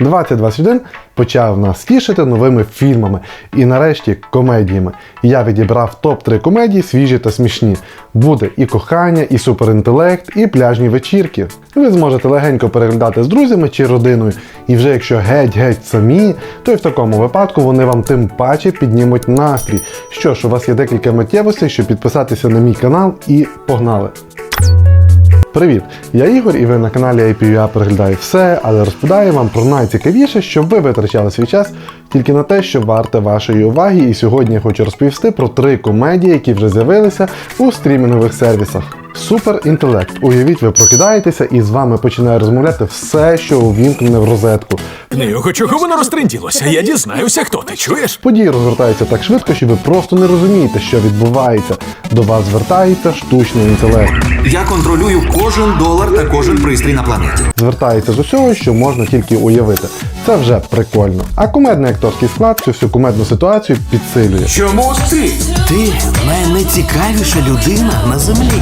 2021 почав нас тішити новими фільмами і нарешті комедіями. Я відібрав топ-3 комедії свіжі та смішні. Буде і кохання, і суперінтелект, і пляжні вечірки. Ви зможете легенько переглядати з друзями чи родиною. І вже якщо геть-геть самі, то і в такому випадку вони вам тим паче піднімуть настрій. Що ж, у вас є декілька миттєвостей, щоб підписатися на мій канал і погнали! Привіт! Я Ігор і ви на каналі IPUA переглядаю все, але розповідаю вам про найцікавіше, щоб ви витрачали свій час тільки на те, що варте вашої уваги. І сьогодні я хочу розповісти про три комедії, які вже з'явилися у стрімінгових сервісах. Суперінтелект. Уявіть, ви прокидаєтеся і з вами починає розмовляти все, що увімкнене в розетку. Книгу, чого воно розтренділося? Я дізнаюся, хто ти чуєш? Події розгортаються так швидко, що ви просто не розумієте, що відбувається. До вас звертається штучний інтелект. Я контролюю кожен долар та кожен пристрій на планеті. звертається з усього, що можна тільки уявити. Це вже прикольно. А кумедний акторський склад цю всю кумедну ситуацію підсилює. Чому ти? Ти найнецікавіша людина на землі.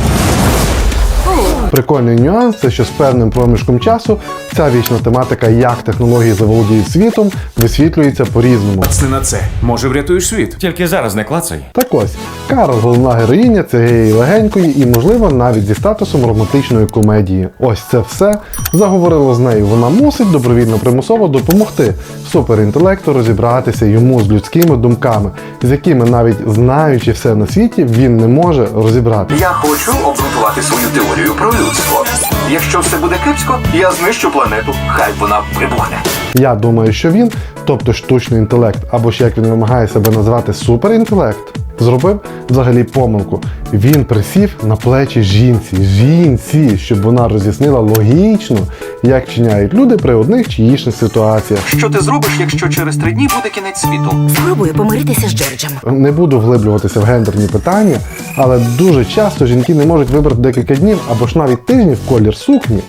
Прикольний нюанс це, що з певним проміжком часу ця вічна тематика, як технології заволодіють світом, висвітлюється по-різному. Це на це. Може, врятуєш світ? Тільки зараз не клацай. Так ось, Карл, головна героїня цієї легенької і, можливо, навіть зі статусом романтичної комедії. Ось це все заговорило з нею. Вона мусить добровільно примусово допомогти суперінтелекту розібратися йому з людськими думками, з якими навіть знаючи все на світі, він не може розібрати. Я хочу обґрунтувати свою теорію про людство. Якщо все буде кепсько, я знищу планету. Хай вона вибухне. Я думаю, що він, тобто штучний інтелект, або ж як він вимагає себе назвати суперінтелект, зробив взагалі помилку. Він присів на плечі жінці, жінці, щоб вона роз'яснила логічно, як вчиняють люди при одних чи інших ситуаціях. Що ти зробиш, якщо через три дні буде кінець світу? Спробую помиритися з Джорджем. Не буду вглиблюватися в гендерні питання, але дуже часто жінки не можуть вибрати декілька днів або ж навіть тижнів колір сукні.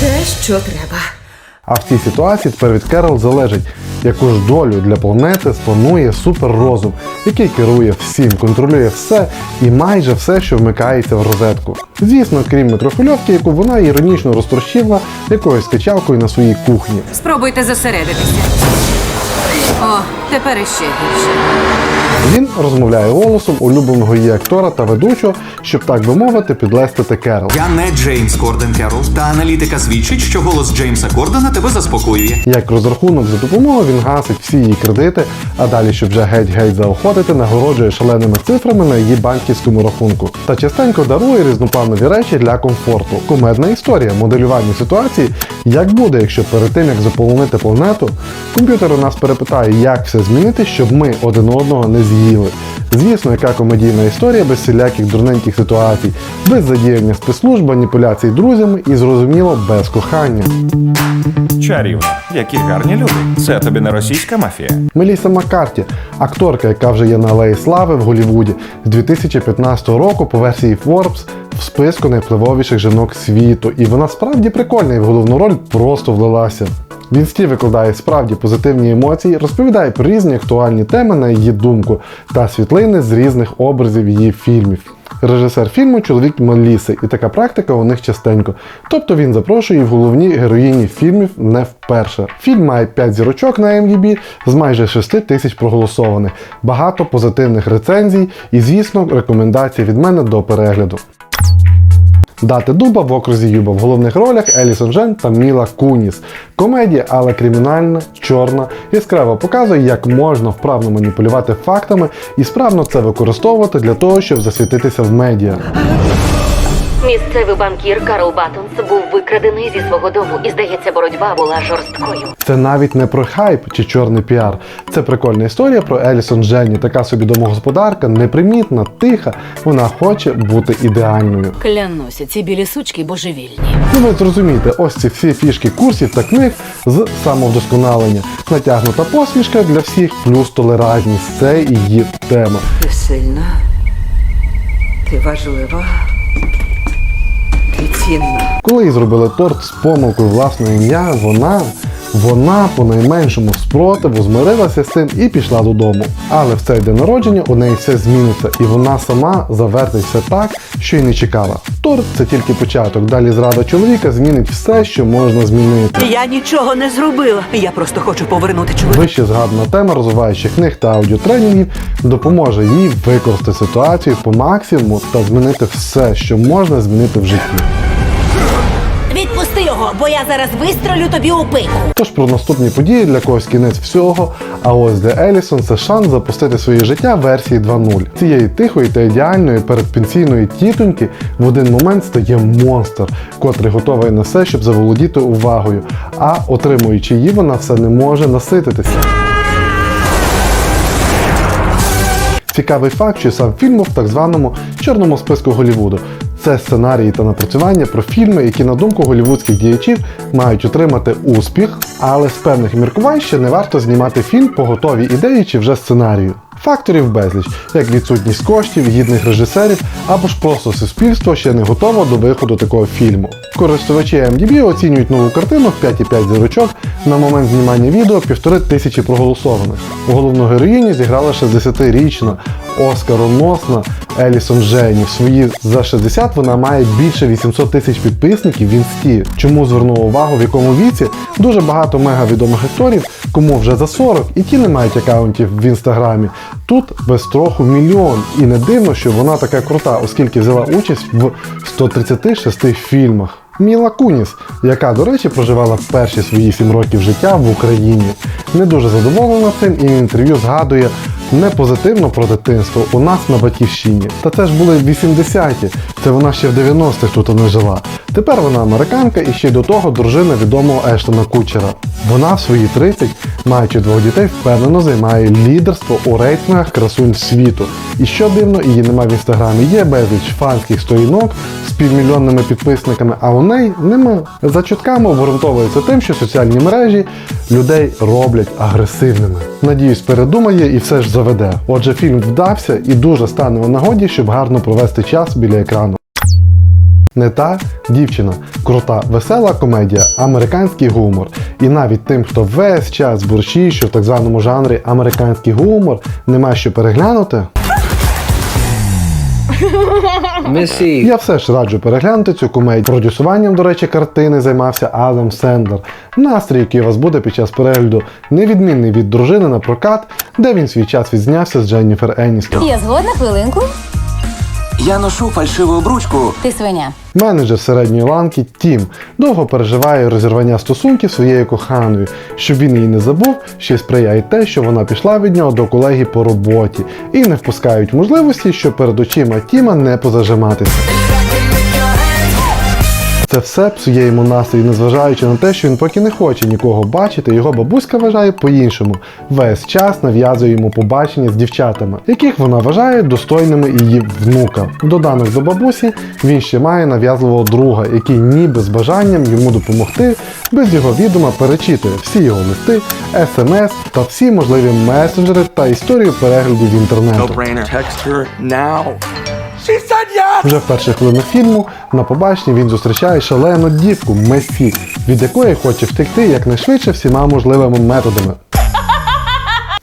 Те, що треба. А в цій ситуації тепер від Керол залежить, яку ж долю для планети спланує суперрозум, який керує всім, контролює все і майже все, що вмикається в розетку. Звісно, крім микрохвильовки, яку вона іронічно розтрощила якоюсь качалкою на своїй кухні. Спробуйте зосередитися. Тепер іще гірше. Він розмовляє голосом улюбленого її актора та ведучого, щоб так би мовити, підлестити Керол. Я не Джеймс Корден Керол, та аналітика свідчить, що голос Джеймса Кордена тебе заспокоює. Як розрахунок за допомогою він гасить всі її кредити, а далі, щоб вже геть-геть заохотити, нагороджує шаленими цифрами на її банківському рахунку. Та частенько дарує різнопланові речі для комфорту. Кумедна історія, моделювання ситуації, як буде, якщо перед тим як заполонити планету, комп'ютер у нас перепитає, як все змінити, щоб ми один одного не з'їли. Звісно, яка комедійна історія без всіляких дурненьких ситуацій, без задіяння спецслужб, маніпуляцій друзями і зрозуміло без кохання. Чарівно, які гарні люди. Це тобі не російська мафія. Меліса Маккарті, акторка, яка вже є на алеї слави в Голлівуді з 2015 року по версії Forbes в списку найвпливовіших жінок світу. І вона справді прикольна і в головну роль просто влилася. Він стій викладає справді позитивні емоції, розповідає про різні актуальні теми на її думку та світлини з різних образів її фільмів. Режисер фільму чоловік Меліси, і така практика у них частенько. Тобто він запрошує в головні героїні фільмів не вперше. Фільм має 5 зірочок на MDB з майже 6 тисяч проголосованих, багато позитивних рецензій і, звісно, рекомендації від мене до перегляду. Дати дуба в окрузі Юба в головних ролях Елісон Жен та Міла Куніс. Комедія, але кримінальна, чорна, яскраво показує, як можна вправно маніпулювати фактами і справно це використовувати для того, щоб засвітитися в медіа. Місцевий банкір Карл Баттонс був викрадений зі свого дому, і здається, боротьба була жорсткою. Це навіть не про хайп чи чорний піар. Це прикольна історія про Елісон Дженні, така собі домогосподарка, непримітна, тиха. Вона хоче бути ідеальною. Клянуся, ці білі сучки божевільні. Ну ви зрозумієте, ось ці всі фішки курсів та книг з самовдосконалення. Натягнута посмішка для всіх, плюс толерантність. Це її тема. Ти сильна, ти важлива, ти цінна. Коли зробили торт з помилкою власного ім'я, вона Вона по найменшому спротиву змирилася з цим і пішла додому. Але в цей день народження у неї все зміниться, і вона сама завертить так, що й не чекала. Торт це тільки початок. Далі зрада чоловіка змінить все, що можна змінити. Я нічого не зробила. Я просто хочу повернути чоловіка. Вище згадана тема розвиваючих книг та аудіотренінгів допоможе їй використати ситуацію по максимуму та змінити все, що можна змінити в житті. Відпусти його, бо я зараз вистрелю тобі у пику. Тож про наступні події для когось кінець всього. А ось для Елісон це шанс запустити своє життя версії 2.0. Цієї тихої та ідеальної передпенсійної тітоньки в один момент стає монстр, котрий готовий на все, щоб заволодіти увагою. А отримуючи її, вона все не може насититися. Цікавий факт, що сам фільм в так званому чорному списку Голлівуду. Це сценарії та напрацювання про фільми, які, на думку голівудських діячів, мають отримати успіх, але з певних міркувань ще не варто знімати фільм по готовій ідеї чи вже сценарію. Факторів безліч, як відсутність коштів, гідних режисерів або ж просто суспільство ще не готово до виходу такого фільму. Користувачі MDB оцінюють нову картину в 5,5 зірочок на момент знімання відео півтори тисячі проголосованих. Головну героїню зіграла 60-річна оскароносна Елісон Джейні. В свої за 60 вона має більше 800 тисяч підписників в інсті. Чому звернув увагу, в якому віці дуже багато мегавідомих акторів, кому вже за 40 і ті не мають акаунтів в інстаграмі. Тут без троху мільйон. І не дивно, що вона така крута, оскільки взяла участь в 136 фільмах. Міла Куніс, яка, до речі, проживала перші свої 7 років життя в Україні. Не дуже задоволена цим і в інтерв'ю згадує не позитивно про дитинство у нас на батьківщині. Та це ж були 80-ті, це вона ще в 90-х тут не жила. Тепер вона американка і ще й до того дружина відомого Ештона Кучера. Вона в свої 30, маючи двох дітей, впевнено займає лідерство у рейтингах красунь світу. І що дивно, її нема в інстаграмі. Є безліч фанських сторінок з півмільйонними підписниками, а у неї нема. За чутками обґрунтовується тим, що соціальні мережі людей роблять агресивними. Надіюсь, передумає і все ж заведе. Отже, фільм вдався і дуже стане у нагоді, щоб гарно провести час біля екрану. Не та дівчина, крута, весела комедія, американський гумор. І навіть тим, хто весь час бурчить, що в так званому жанрі американський гумор нема що переглянути. Я все ж раджу переглянути цю комедію. Продюсуванням, до речі, картини займався Адам Сендлер. Настрій, який у вас буде під час перегляду, невідмінний від дружини на прокат, де він свій час відзнявся з Дженніфер Еністон. Я згодна хвилинку. Я ношу фальшиву обручку. Ти свиня. Менеджер середньої ланки Тім довго переживає розірвання стосунків своєю коханою. Щоб він її не забув, ще й сприяє те, що вона пішла від нього до колеги по роботі і не впускають можливості, що перед очима Тіма не позажиматися. Це все псує йому настрій, незважаючи на те, що він поки не хоче нікого бачити, його бабуська вважає по-іншому. Весь час нав'язує йому побачення з дівчатами, яких вона вважає достойними її внука. Доданок до бабусі він ще має нав'язливого друга, який ніби з бажанням йому допомогти, без його відома перечитує всі його листи, смс та всі можливі месенджери та історію переглядів інтернету. Вже в перших хвилинах фільму на побаченні він зустрічає шалену дівку Месі, від якої хоче втекти якнайшвидше всіма можливими методами.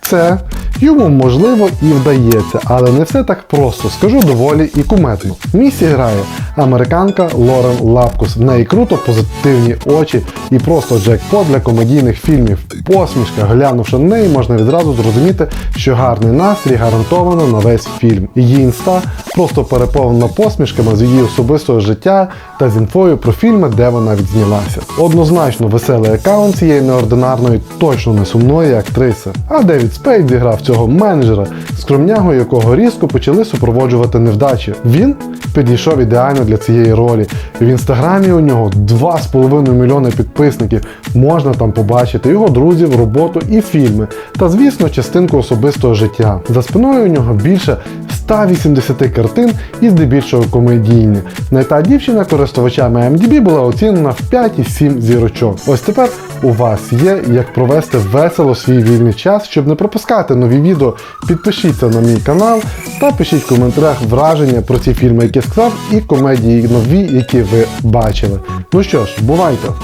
Це йому можливо і вдається, але не все так просто, скажу доволі і куметно. Місі грає американка Лорен Лапкус. В неї круто позитивні очі і просто джекпот для комедійних фільмів. Посмішка, глянувши на неї, можна відразу зрозуміти, що гарний настрій гарантовано на весь фільм. Її інста просто переповнена посмішками з її особистого життя та з інфою про фільми, де вона відзнялася. Однозначно веселий аккаунт цієї неординарної, точно не сумної актриси. А Девід Спейд зіграв цього менеджера, скромнягу якого різко почали супроводжувати невдачі. Він підійшов ідеально для цієї ролі. В інстаграмі у нього 2,5 мільйони підписників. Можна там побачити його друзів, роботу і фільми. Та, звісно, частинку особистого життя. За спиною у нього більше 180 картин і здебільшого комедійні. Найта дівчина користувачами MDB була оцінена в 5,7 зірочок. Ось тепер у вас є як провести весело свій вільний час, щоб не пропускати нові відео. Підпишіться на мій канал та пишіть в коментарях враження про ці фільми, які сказав, і комедії нові, які ви бачили. Ну що ж, бувайте!